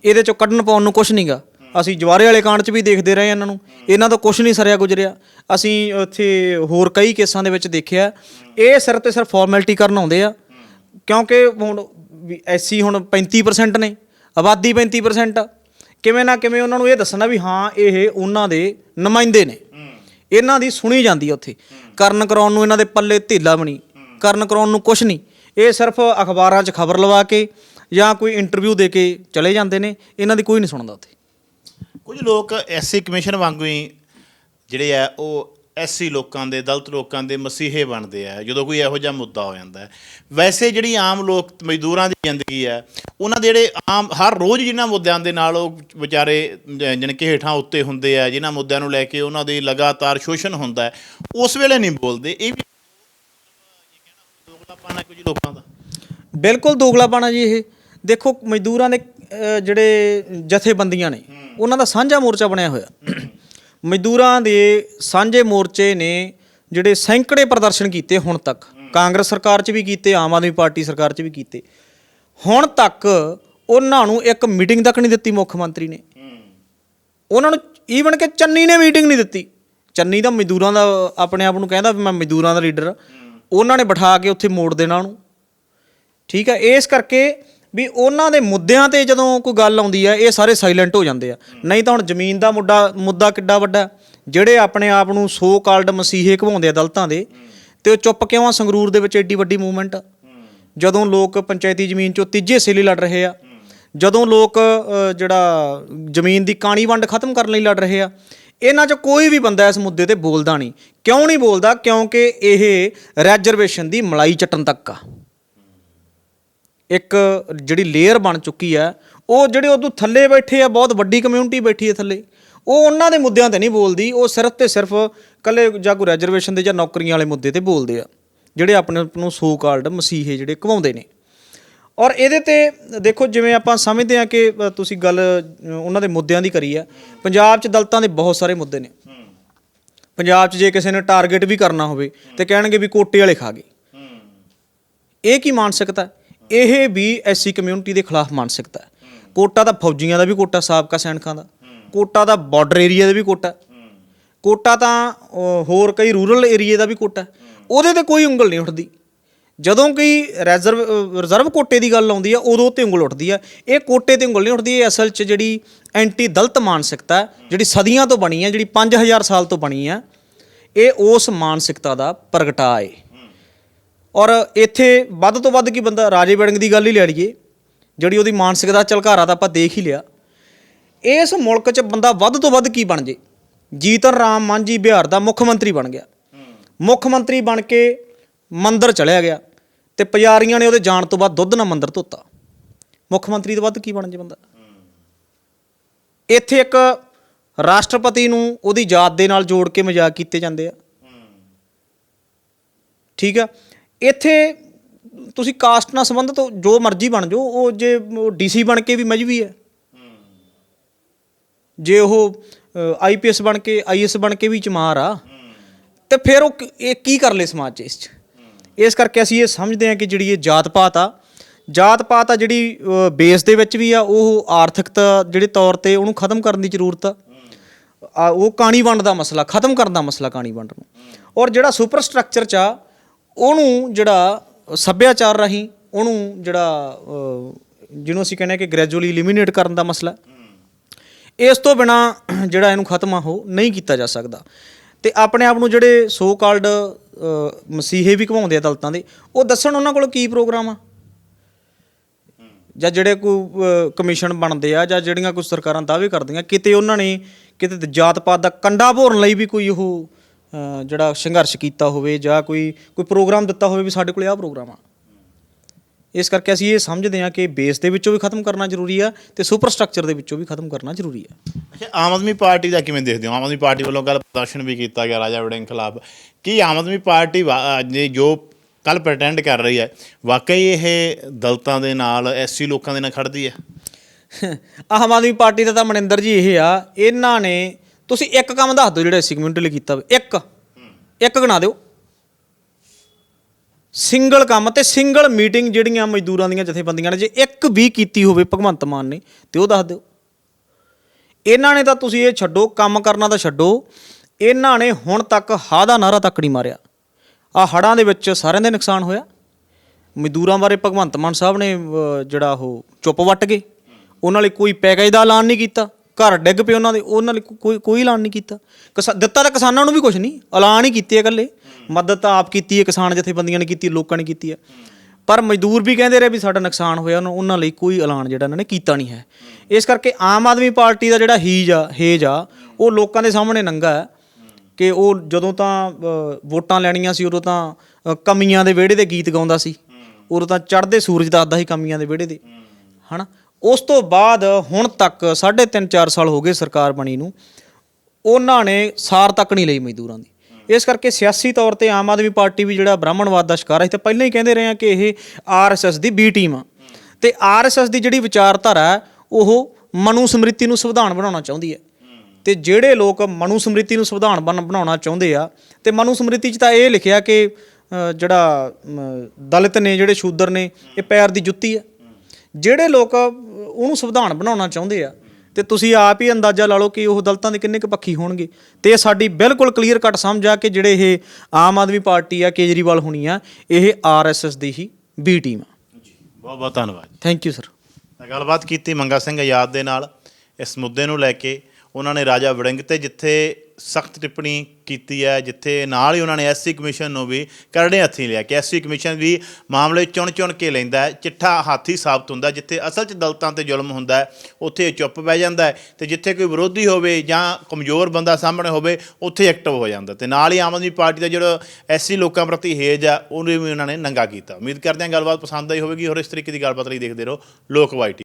ਇਹਦੇ ਚੋਂ ਕੱਢਣ ਪਾਉਣ ਨੂੰ ਕੁਝ ਨਹੀਂਗਾ ਅਸੀਂ ਜਵਾਰੇ ਵਾਲੇ ਕਾਂਡ 'ਚ ਵੀ ਦੇਖਦੇ ਰਹੇ ਇਹਨਾਂ ਨੂੰ। ਇਹਨਾਂ ਦਾ ਕੁਝ ਨਹੀਂ ਸਰਿਆ ਗੁਜਰਿਆ। ਅਸੀਂ ਉੱਥੇ ਹੋਰ ਕਈ ਕੇਸਾਂ ਦੇ ਵਿੱਚ ਦੇਖਿਆ। ਇਹ ਸਿਰਫ ਤੇ ਸਿਰਫ ਫਾਰਮੈਲਿਟੀ ਕਰਨ ਆਉਂਦੇ ਆ। ਕਿਉਂਕਿ ਹੁਣ ਐਸੀ ਹੁਣ 35% ਨੇ, ਆਬਾਦੀ 35% ਆ। ਕਿਵੇਂ ਨਾ ਕਿਵੇਂ ਉਹਨਾਂ ਨੂੰ ਇਹ ਦੱਸਣਾ ਵੀ ਹਾਂ, ਇਹ ਉਹਨਾਂ ਦੇ ਨੁਮਾਇੰਦੇ ਨੇ। ਇਹਨਾਂ ਦੀ ਸੁਣੀ ਜਾਂਦੀ ਹੈ ਉੱਥੇ। ਕਰਨ ਕਰਾਉਣ ਨੂੰ ਇਹਨਾਂ ਦੇ ਪੱਲੇ ਢੀਲਾ ਬਣੀ ਕਰਨ ਕਰਾਉਣ ਨੂੰ ਕੁਝ ਨਹੀਂ। ਇਹ ਸਿਰਫ ਅਖਬਾਰਾਂ 'ਚ ਖਬਰ ਲਵਾ ਕੇ ਜਾਂ ਕੋਈ ਇੰਟਰਵਿਊ ਦੇ ਕੇ ਚਲੇ ਜਾਂਦੇ ਨੇ। ਇਹਨਾਂ ਦੀ ਕੋਈ ਨਹੀਂ ਸੁਣਦਾ ਉੱਥੇ। ਕੁਝ ਲੋਕ ਐਸਸੀ ਕਮਿਸ਼ਨ ਵਾਂਗੂ ਹੀ ਜਿਹੜੇ ਆ, ਉਹ ਐਸਸੀ ਲੋਕਾਂ ਦੇ ਦਲਿਤ ਲੋਕਾਂ ਦੇ ਮਸੀਹੇ ਬਣਦੇ ਆ ਜਦੋਂ ਕੋਈ ਇਹੋ ਜਿਹਾ ਮੁੱਦਾ ਹੋ ਜਾਂਦਾ ਹੈ। ਵੈਸੇ ਜਿਹੜੀ ਆਮ ਲੋਕ ਮਜ਼ਦੂਰਾਂ ਦੀ ਜ਼ਿੰਦਗੀ ਹੈ ਉਹਨਾਂ ਦੇ ਜਿਹੜੇ ਆਮ ਹਰ ਰੋਜ਼ ਜਿਨ੍ਹਾਂ ਮੁੱਦਿਆਂ ਦੇ ਨਾਲ ਉਹ ਵਿਚਾਰੇ ਜਾਣੀ ਕਿ ਹੇਠਾਂ ਉੱਤੇ ਹੁੰਦੇ ਆ ਜਿਨ੍ਹਾਂ ਮੁੱਦਿਆਂ ਨੂੰ ਲੈ ਕੇ ਉਹਨਾਂ ਦੀ ਲਗਾਤਾਰ ਸ਼ੋਸ਼ਣ ਹੁੰਦਾ ਹੈ ਉਸ ਵੇਲੇ ਨਹੀਂ ਬੋਲਦੇ। ਇਹ ਵੀ ਦੋਗਲਾਪਨ ਕੁਝ ਲੋਕਾਂ ਦਾ। ਬਿਲਕੁਲ ਦੋਗਲਾਪਾਣਾ ਜੀ ਇਹ। ਦੇਖੋ ਮਜ਼ਦੂਰਾਂ ਦੇ ਜਿਹੜੇ ਜਥੇਬੰਦੀਆਂ ਨੇ ਉਹਨਾਂ ਦਾ ਸਾਂਝਾ ਮੋਰਚਾ ਬਣਿਆ ਹੋਇਆ। ਮਜ਼ਦੂਰਾਂ ਦੇ ਸਾਂਝੇ ਮੋਰਚੇ ਨੇ ਜਿਹੜੇ ਸੈਂਕੜੇ ਪ੍ਰਦਰਸ਼ਨ ਕੀਤੇ ਹੁਣ ਤੱਕ। ਕਾਂਗਰਸ ਸਰਕਾਰ 'ਚ ਵੀ ਕੀਤੇ, ਆਮ ਆਦਮੀ ਪਾਰਟੀ ਸਰਕਾਰ 'ਚ ਵੀ ਕੀਤੇ। ਹੁਣ ਤੱਕ ਉਹਨਾਂ ਨੂੰ ਇੱਕ ਮੀਟਿੰਗ ਤੱਕ ਨਹੀਂ ਦਿੱਤੀ ਮੁੱਖ ਮੰਤਰੀ ਨੇ। ਉਹਨਾਂ ਨੂੰ ਈਵਨ ਕਿ ਚੰਨੀ ਨੇ ਮੀਟਿੰਗ ਨਹੀਂ ਦਿੱਤੀ। ਚੰਨੀ ਤਾਂ ਮਜ਼ਦੂਰਾਂ ਦਾ ਆਪਣੇ ਆਪ ਨੂੰ ਕਹਿੰਦਾ ਵੀ ਮੈਂ ਮਜ਼ਦੂਰਾਂ ਦਾ ਲੀਡਰ। ਉਹਨਾਂ ਨੇ ਬਿਠਾ ਕੇ ਉੱਥੇ ਮੋੜ ਦੇਣਾ ਉਹਨੂੰ। ਠੀਕ ਹੈ, ਇਸ ਕਰਕੇ ਵੀ ਉਹਨਾਂ ਦੇ ਮੁੱਦਿਆਂ ਤੇ ਜਦੋਂ ਕੋਈ ਗੱਲ ਆਉਂਦੀ ਹੈ ਇਹ ਸਾਰੇ ਸਾਇਲੈਂਟ ਹੋ ਜਾਂਦੇ ਆ। ਨਹੀਂ ਤਾਂ ਹੁਣ ਜ਼ਮੀਨ ਦਾ ਮੁੱਦਾ ਮੁੱਦਾ ਕਿੱਡਾ ਵੱਡਾ? ਜਿਹੜੇ ਆਪਣੇ ਆਪ ਨੂੰ ਸੋ ਕਾਲਡ ਮਸੀਹੇ ਘਵਾਉਂਦੇ ਆ ਦਲਤਾਂ ਦੇ, ਤੇ ਉਹ ਚੁੱਪ ਕਿਉਂ ਆ ਸੰਗਰੂਰ ਦੇ ਵਿੱਚ ਏਡੀ ਵੱਡੀ ਮੂਵਮੈਂਟ ਜਦੋਂ ਲੋਕ ਪੰਚਾਇਤੀ ਜ਼ਮੀਨ ਚੋਂ ਤੀਜੇ ਹਿੱਸੇ ਲਈ ਲੜ ਰਹੇ ਆ, ਜਦੋਂ ਲੋਕ ਜਿਹੜਾ ਜ਼ਮੀਨ ਦੀ ਕਾਣੀ ਵੰਡ ਖਤਮ ਕਰਨ ਲਈ ਲੜ ਰਹੇ ਆ, ਇਹਨਾਂ 'ਚ ਕੋਈ ਵੀ ਬੰਦਾ ਇਸ ਮੁੱਦੇ ਤੇ ਬੋਲਦਾ ਨਹੀਂ। ਕਿਉਂ ਨਹੀਂ ਬੋਲਦਾ? ਕਿਉਂਕਿ ਇਹ ਰੈਜਰਵੇਸ਼ਨ ਦੀ ਮਲਾਈ ਚਟਣ ਤੱਕ ਆ। ਇੱਕ ਜਿਹੜੀ ਲੇਅਰ ਬਣ ਚੁੱਕੀ ਹੈ ਉਹ ਜਿਹੜੇ ਉਦੋਂ ਥੱਲੇ ਬੈਠੇ ਆ ਬਹੁਤ ਵੱਡੀ ਕਮਿਊਨਿਟੀ ਬੈਠੀ ਹੈ ਥੱਲੇ ਉਹ ਉਹਨਾਂ ਦੇ ਮੁੱਦਿਆਂ ਤੇ ਨਹੀਂ ਬੋਲਦੀ ਉਹ ਸਿਰਫ ਤੇ ਸਿਰਫ ਕੱਲੇ ਜਾਂ ਕੋਈ ਰਿਜ਼ਰਵੇਸ਼ਨ ਦੇ ਜਾਂ ਨੌਕਰੀਆਂ ਵਾਲੇ ਮੁੱਦੇ ਤੇ ਬੋਲਦੇ ਆ ਜਿਹੜੇ ਆਪਣੇ ਆਪ ਨੂੰ ਸੋ ਕਾਲਡ ਮਸੀਹੇ ਜਿਹੜੇ ਘਵਾਉਂਦੇ ਨੇ। ਔਰ ਇਹਦੇ ਤੇ ਦੇਖੋ ਜਿਵੇਂ ਆਪਾਂ ਸਮਝਦੇ ਆ ਕਿ ਤੁਸੀਂ ਗੱਲ ਉਹਨਾਂ ਦੇ ਮੁੱਦਿਆਂ ਦੀ ਕਰੀ ਆ ਪੰਜਾਬ 'ਚ ਦਲਤਾਂ ਦੇ ਬਹੁਤ ਸਾਰੇ ਮੁੱਦੇ ਨੇ। ਪੰਜਾਬ 'ਚ ਜੇ ਕਿਸੇ ਨੇ ਟਾਰਗੇਟ ਵੀ ਕਰਨਾ ਹੋਵੇ ਤੇ ਕਹਿਣਗੇ ਵੀ ਕੋਟੇ ਵਾਲੇ ਖਾ ਗਏ। ਇਹ ਕੀ ਮਾਨਸਿਕਤਾ? ਹੈ? ਇਹ ਵੀ ਐਸੀ ਕਮਿਊਨਿਟੀ ਦੇ ਖਿਲਾਫ ਮਾਨਸਿਕਤਾ ਹੈ। ਕੋਟਾ ਤਾਂ ਫੌਜੀਆਂ ਦਾ ਵੀ ਕੋਟਾ, ਸਾਬਕਾ ਸੈਨਿਕਾਂ ਦਾ। ਕੋਟਾ ਦਾ ਬਾਰਡਰ ਏਰੀਆ ਦਾ ਵੀ ਕੋਟਾ ਕੋਟਾ ਤਾਂ ਹੋਰ ਕਈ ਰੂਰਲ ਏਰੀਏ ਦਾ ਵੀ ਕੋਟਾ ਉਹਦੇ ਤੇ ਕੋਈ ਉਂਗਲ ਨਹੀਂ ਉੱਠਦੀ। ਜਦੋਂ ਕੋਈ ਰਿਜ਼ਰਵ ਰਿਜ਼ਰਵ ਕੋਟੇ ਦੀ ਗੱਲ ਆਉਂਦੀ ਆ, ਉਦੋਂ ਤੇ ਉਂਗਲ ਉੱਠਦੀ ਆ। ਇਹ ਕੋਟੇ ਤੇ ਉਂਗਲ ਨਹੀਂ ਉੱਠਦੀ, ਇਹ ਅਸਲ 'ਚ ਜਿਹੜੀ ਐਂਟੀ ਦਲਤ ਮਾਨਸਿਕਤਾ ਜਿਹੜੀ ਸਦੀਆਂ ਤੋਂ ਬਣੀ ਹੈ ਜਿਹੜੀ 5000 ਸਾਲ ਤੋਂ ਬਣੀ ਹੈ ਇਹ ਉਸ ਮਾਨਸਿਕਤਾ ਦਾ ਪ੍ਰਗਟਾ ਹੈ ਔਰ ਇੱਥੇ ਵੱਧ ਤੋਂ ਵੱਧ ਕੀ ਬੰਦਾ, ਰਾਜੇ ਵੜਿੰਗ ਦੀ ਗੱਲ ਹੀ ਲੈ ਲਈਏ, ਜਿਹੜੀ ਉਹਦੀ ਮਾਨਸਿਕਤਾ ਝਲਕਾਰਾ ਤਾਂ ਆਪਾਂ ਦੇਖ ਹੀ ਲਿਆ। ਇਸ ਮੁਲਕ 'ਚ ਬੰਦਾ ਵੱਧ ਤੋਂ ਵੱਧ ਕੀ ਬਣ ਜੇ? ਜੀਤਨ ਰਾਮ ਮਾਂਝੀ ਬਿਹਾਰ ਦਾ ਮੁੱਖ ਮੰਤਰੀ ਬਣ ਗਿਆ। ਮੁੱਖ ਮੰਤਰੀ ਬਣ ਕੇ ਮੰਦਰ ਚਲਿਆ ਗਿਆ ਤੇ ਪੁਜਾਰੀਆਂ ਨੇ ਉਹਦੇ ਜਾਣ ਤੋਂ ਬਾਅਦ ਦੁੱਧ ਨਾਲ ਮੰਦਰ ਧੋਤਾ। ਮੁੱਖ ਮੰਤਰੀ ਤੋਂ ਵੱਧ ਕੀ ਬਣ ਜੇ ਬੰਦਾ? ਇੱਥੇ ਇੱਕ ਰਾਸ਼ਟਰਪਤੀ ਨੂੰ ਉਹਦੀ ਯਾਦ ਦੇ ਨਾਲ ਜੋੜ ਕੇ ਮਜ਼ਾਕ ਕੀਤੇ ਜਾਂਦੇ ਆ। ਠੀਕ ਆ? ਇੱਥੇ ਤੁਸੀਂ ਕਾਸਟ ਨਾਲ ਸੰਬੰਧਿਤ ਜੋ ਮਰਜ਼ੀ ਬਣ ਜਾਓ, ਉਹ ਜੇ ਡੀਸੀ ਬਣ ਕੇ ਵੀ ਮਜ਼ਬੀ ਹੈ। ਜੇ ਉਹ ਆਈਪੀਐਸ ਬਣ ਕੇ ਆਈਐਸ ਬਣ ਕੇ ਵੀ ਚਮਾਰ ਆ, ਤੇ ਫਿਰ ਉਹ ਇਹ ਕੀ ਕਰ ਲੇ ਸਮਾਜ 'ਚ ਇਸ 'ਚ? ਇਸ ਕਰਕੇ ਅਸੀਂ ਇਹ ਸਮਝਦੇ ਹਾਂ ਕਿ ਜਿਹੜੀ ਇਹ ਜਾਤ ਪਾਤ ਆ ਜਾਤ ਪਾਤ ਆ ਜਿਹੜੀ ਬੇਸ ਦੇ ਵਿੱਚ ਵੀ ਆ, ਉਹ ਆਰਥਿਕਤਾ ਜਿਹੜੇ ਤੌਰ ਤੇ ਉਹਨੂੰ ਖਤਮ ਕਰਨ ਦੀ ਜ਼ਰੂਰਤ ਆ। ਆ, ਉਹ ਕਾਣੀ ਵੰਡ ਦਾ ਮਸਲਾ, ਖਤਮ ਕਰਨ ਦਾ ਮਸਲਾ ਕਾਣੀ ਵੰਡ ਨੂੰ। ਔਰ ਜਿਹੜਾ ਸੁਪਰ ਸਟਰਕਚਰ ਚ ਆ ਉਹਨੂੰ ਜਿਹੜਾ ਸੱਭਿਆਚਾਰ ਰਾਹੀਂ ਉਹਨੂੰ ਜਿਹੜਾ ਜਿਹਨੂੰ ਅਸੀਂ ਕਹਿੰਦੇ ਆ ਕਿ ਗ੍ਰੈਜੂਅਲੀ ਐਲੀਮੀਨੇਟ ਕਰਨ ਦਾ ਮਸਲਾ ਇਸ ਤੋਂ ਬਿਨਾ ਜਿਹੜਾ ਇਹਨੂੰ ਖਤਮ ਆ, ਉਹ ਨਹੀਂ ਕੀਤਾ ਜਾ ਸਕਦਾ। ਤੇ ਆਪਣੇ ਆਪ ਨੂੰ ਜਿਹੜੇ ਸੋ ਕਾਲਡ ਮਸੀਹੇ ਵੀ ਘਵਾਉਂਦੇ ਆ ਦਲਤਾਂ ਦੇ, ਉਹ ਦੱਸਣ ਉਹਨਾਂ ਕੋਲ ਕੀ ਪ੍ਰੋਗਰਾਮ ਆ? ਜਾਂ ਜਿਹੜੇ ਕੋਈ ਕਮਿਸ਼ਨ ਬਣਦੇ ਆ, ਜਾਂ ਜਿਹੜੀਆਂ ਕੋਈ ਸਰਕਾਰਾਂ ਦਾਅਵੇ ਕਰਦੀਆਂ, ਕਿਤੇ ਉਹਨਾਂ ਨੇ ਕਿਤੇ ਜਾਤ ਪਾਤ ਦਾ ਕੰਡਾ ਭੋਰਨ ਲਈ ਵੀ ਕੋਈ ਉਹ ਜਿਹੜਾ ਸੰਘਰਸ਼ ਕੀਤਾ ਹੋਵੇ ਜਾਂ ਕੋਈ ਕੋਈ ਪ੍ਰੋਗਰਾਮ ਦਿੱਤਾ ਹੋਵੇ ਵੀ ਸਾਡੇ ਕੋਲ ਆਹ ਪ੍ਰੋਗਰਾਮ ਆ। ਇਸ ਕਰਕੇ ਅਸੀਂ ਇਹ ਸਮਝਦੇ ਹਾਂ ਕਿ ਬੇਸ ਦੇ ਵਿੱਚੋਂ ਵੀ ਖਤਮ ਕਰਨਾ ਜ਼ਰੂਰੀ ਆ ਤੇ ਸੁਪਰ ਸਟਰਕਚਰ ਦੇ ਵਿੱਚੋਂ ਵੀ ਖਤਮ ਕਰਨਾ ਜ਼ਰੂਰੀ ਆ। ਅੱਛਾ ਆਮ ਆਦਮੀ ਪਾਰਟੀ ਦਾ ਕਿਵੇਂ ਦੇਖਦੇ ਹੋ? ਆਮ ਆਦਮੀ ਪਾਰਟੀ ਵੱਲੋਂ ਕੱਲ ਪ੍ਰਦਰਸ਼ਨ ਵੀ ਕੀਤਾ ਗਿਆ ਰਾਜਾ ਵੜਿੰਗ ਖਿਲਾਫ। ਕੀ ਆਮ ਆਦਮੀ ਪਾਰਟੀ ਅਹ ਜੇ ਜੋ ਕੱਲ ਪ੍ਰਟੈਂਡ ਕਰ ਰਹੀ ਹੈ ਵਾਕਈ ਇਹ ਦਲਤਾਂ ਦੇ ਨਾਲ ਐਸਸੀ ਲੋਕਾਂ ਦੇ ਨਾਲ ਖੜਦੀ ਹੈ? ਆਮ ਆਦਮੀ ਪਾਰਟੀ ਦਾ ਤਾਂ ਮਨਿੰਦਰ ਜੀ ਇਹ ਆ ਇਹਨਾਂ ਨੇ ਤੁਸੀਂ ਇੱਕ ਕੰਮ ਦੱਸ ਦਿਓ ਜਿਹੜਾ ਸਿਗਮੈਂਟ ਲਈ ਕੀਤਾ ਹੋਵੇ ਇੱਕ। ਇੱਕ ਗਣਾ ਦਿਓ। ਸਿੰਗਲ ਕੰਮ ਤੇ ਸਿੰਗਲ ਮੀਟਿੰਗ ਜਿਹੜੀਆਂ ਮਜ਼ਦੂਰਾਂ ਦੀਆਂ ਜਥੇਬੰਦੀਆਂ ਨੇ ਜੇ ਇੱਕ ਵੀ ਕੀਤੀ ਹੋਵੇ ਭਗਵੰਤ ਮਾਨ ਨੇ ਤੇ ਉਹ ਦੱਸ ਦਿਓ। ਇਹਨਾਂ ਨੇ ਤਾਂ ਤੁਸੀਂ ਇਹ ਛੱਡੋ ਕੰਮ ਕਰਨਾ ਤਾਂ ਛੱਡੋ। ਇਹਨਾਂ ਨੇ ਹੁਣ ਤੱਕ ਹਾ ਦਾ ਨਾਰਾ ਤੱਕ ਨਹੀਂ ਮਾਰਿਆ। ਆ ਹੜਾਂ ਦੇ ਵਿੱਚ ਸਾਰਿਆਂ ਦੇ ਨੁਕਸਾਨ ਹੋਇਆ। ਮਜ਼ਦੂਰਾਂ ਬਾਰੇ ਭਗਵੰਤ ਮਾਨ ਸਾਹਿਬ ਨੇ ਅਹ, ਜਿਹੜਾ ਉਹ ਚੁੱਪ ਵੱਟ ਗਏ। ਉਹਨਾਂ ਲਈ ਕੋਈ ਪੈਕੇਜ ਦਾ ਐਲਾਨ ਨਹੀਂ ਕੀਤਾ। ਘਰ ਡਿੱਗ ਪਏ ਉਹਨਾਂ ਦੇ ਉਹਨਾਂ ਲਈ ਕੋਈ ਕੋਈ ਐਲਾਨ ਨਹੀਂ ਕੀਤਾ। ਕਿਸਾ- ਦਿੱਤਾ ਤਾਂ ਕਿਸਾਨਾਂ ਨੂੰ ਵੀ ਕੁਝ ਨਹੀਂ ਐਲਾਨ ਹੀ ਕੀਤੇ ਆ ਇਕੱਲੇ। ਮਦਦ ਤਾਂ ਆਪ ਕੀਤੀ ਹੈ ਕਿਸਾਨ ਜਥੇਬੰਦੀਆਂ ਨੇ ਕੀਤੀ ਹੈ, ਲੋਕਾਂ ਨੇ ਕੀਤੀ ਹੈ। ਪਰ ਮਜ਼ਦੂਰ ਵੀ ਕਹਿੰਦੇ ਰਹੇ ਵੀ ਸਾਡਾ ਨੁਕਸਾਨ ਹੋਇਆ ਉਹਨਾਂ- ਉਹਨਾਂ ਲਈ ਕੋਈ ਐਲਾਨ ਜਿਹੜਾ ਇਹਨਾਂ ਨੇ ਕੀਤਾ ਨਹੀਂ ਹੈ। ਇਸ ਕਰਕੇ ਆਮ ਆਦਮੀ ਪਾਰਟੀ ਦਾ ਜਿਹੜਾ ਹੀਜ ਆ ਹੇਜ ਆ ਉਹ ਲੋਕਾਂ ਦੇ ਸਾਹਮਣੇ ਨੰਗਾ ਹੈ ਕਿ ਉਹ ਜਦੋਂ ਤਾਂ ਅ, ਵੋਟਾਂ ਲੈਣੀਆਂ ਸੀ ਉਦੋਂ ਤਾਂ ਅ, ਕਮੀਆਂ ਦੇ ਵਿਹੜੇ ਦੇ ਗੀਤ ਗਾਉਂਦਾ ਸੀ। ਉਦੋਂ ਤਾਂ ਚੜ੍ਹਦੇ ਸੂਰਜ ਦੱਸਦਾ ਸੀ ਕਮੀਆਂ ਦੇ ਵਿਹੜੇ ਦੇ। ਹਨਾ? ਉਸ ਤੋਂ ਬਾਅਦ ਹੁਣ ਤੱਕ 3.5 4 ਸਾਲ ਹੋ ਗਏ ਸਰਕਾਰ ਬਣੀ ਨੂੰ, ਉਹਨਾਂ ਨੇ ਸਾਰ ਤੱਕ ਨਹੀਂ ਲਈ ਮਜ਼ਦੂਰਾਂ ਦੀ। ਇਸ ਕਰਕੇ ਸਿਆਸੀ ਤੌਰ ਤੇ ਆਮ ਆਦਮੀ ਪਾਰਟੀ ਵੀ ਜਿਹੜਾ ਬ੍ਰਾਹਮਣਵਾਦ ਦਾ ਸ਼ਿਕਾਰ ਹੈ ਤੇ ਪਹਿਲਾਂ ਹੀ ਕਹਿੰਦੇ ਰਹੇ ਆ ਕਿ ਇਹ ਆਰਐਸਐਸ ਦੀ ਬੀ ਟੀਮ ਆ। ਤੇ ਆਰਐਸਐਸ ਦੀ ਜਿਹੜੀ ਵਿਚਾਰਧਾਰਾ ਉਹ ਮਨੂ ਸਮ੍ਰਿਤੀ ਨੂੰ ਸੰਵਿਧਾਨ ਬਣਾਉਣਾ ਚਾਹੁੰਦੀ ਹੈ। ਤੇ ਜਿਹੜੇ ਲੋਕ ਮਨੂ ਸਮ੍ਰਿਤੀ ਨੂੰ ਸੰਵਿਧਾਨ ਬਣ- ਬਣਾਉਣਾ ਚਾਹੁੰਦੇ ਆ, ਤੇ ਮਨੂ ਸਮ੍ਰਿਤੀ 'ਚ ਤਾਂ ਇਹ ਲਿਖਿਆ ਕਿ ਜਿਹੜਾ ਦਲਿਤ ਨੇ, ਜਿਹੜੇ ਸ਼ੂਦਰ ਨੇ, ਇਹ ਪੈਰ ਦੀ ਜੁੱਤੀ ਹੈ। ਜਿਹੜੇ ਲੋਕ ਉਹਨੂੰ ਸੰਵਿਧਾਨ ਬਣਾਉਣਾ ਚਾਹੁੰਦੇ ਆ ਤੇ ਤੁਸੀਂ ਆਪ ਹੀ ਅੰਦਾਜ਼ਾ ਲਾ ਲਓ ਕਿ ਉਹ ਦਲਤਾਂ ਦੇ ਕਿੰਨੇ ਕੁ ਪੱਖੀ ਹੋਣਗੇ। ਤੇ ਇਹ ਸਾਡੀ ਬਿਲਕੁਲ ਕਲੀਅਰ ਕੱਟ ਸਮਝ ਆ ਕਿ ਜਿਹੜੇ ਇਹ ਆਮ ਆਦਮੀ ਪਾਰਟੀ ਆ ਕੇਜਰੀਵਾਲ ਹੋਣੀ ਆ ਇਹ ਆਰਐਸਐਸ ਦੀ ਹੀ ਬੀ ਟੀਮ ਆ। ਬਹੁਤ ਬਹੁਤ ਧੰਨਵਾਦ ਥੈਂਕ ਯੂ ਸਰ ਗੱਲਬਾਤ ਕੀਤੀ ਮੰਗਾ ਸਿੰਘ ਆਜ਼ਾਦ ਦੇ ਨਾਲ ਇਸ ਮੁੱਦੇ ਨੂੰ ਲੈ ਕੇ। ਉਹਨਾਂ ਨੇ ਰਾਜਾ ਵੜਿੰਗ ਤੇ ਜਿੱਥੇ ਸਖਤ ਟਿੱਪਣੀ ਕੀਤੀ ਹੈ, ਜਿੱਥੇ ਨਾਲ ਹੀ ਉਹਨਾਂ ਨੇ ਐਸਸੀ ਕਮਿਸ਼ਨ ਨੂੰ ਵੀ ਕਰੜੇ ਹੱਥੀਂ ਲਿਆ ਕਿ ਐਸਸੀ ਕਮਿਸ਼ਨ ਵੀ ਮਾਮਲੇ ਚੁਣ ਚੁਣ ਕੇ ਲੈਂਦਾ ਹੈ, ਚਿੱਠਾ ਹਾਥੀ ਸਾਬਤ ਹੁੰਦਾ ਜਿੱਥੇ ਅਸਲ 'ਚ ਦਲਤਾਂ ਤੇ ਜ਼ੁਲਮ ਹੁੰਦਾ ਹੈ, ਉੱਥੇ ਇਹ ਚੁੱਪ ਬਹਿ ਜਾਂਦਾ ਹੈ ਤੇ ਜਿੱਥੇ ਕੋਈ ਵਿਰੋਧੀ ਹੋਵੇ ਜਾਂ ਕਮਜ਼ੋਰ ਬੰਦਾ ਸਾਹਮਣੇ ਹੋਵੇ, ਉੱਥੇ ਐਕਟਿਵ ਹੋ ਜਾਂਦਾ ਤੇ ਨਾਲ ਹੀ ਆਮ ਆਦਮੀ ਪਾਰਟੀ ਦਾ ਜਿਹੜਾ ਐਸਸੀ ਲੋਕਾਂ ਪ੍ਰਤੀ ਹੇਜ ਆ ਉਹਨੂੰ ਵੀ ਉਹਨਾਂ ਨੇ ਨੰਗਾ ਕੀਤਾ। ਉਮੀਦ ਕਰਦੇ ਹਾਂ ਗੱਲਬਾਤ ਪਸੰਦ ਆਈ ਹੋਵੇਗੀ, ਹੋਰ ਇਸ ਤਰੀਕੇ ਦੀ ਗੱਲਬਾਤ ਲਈ ਦੇਖਦੇ ਰਹੋ, ਲੋਕ ਵਾਈਟੀ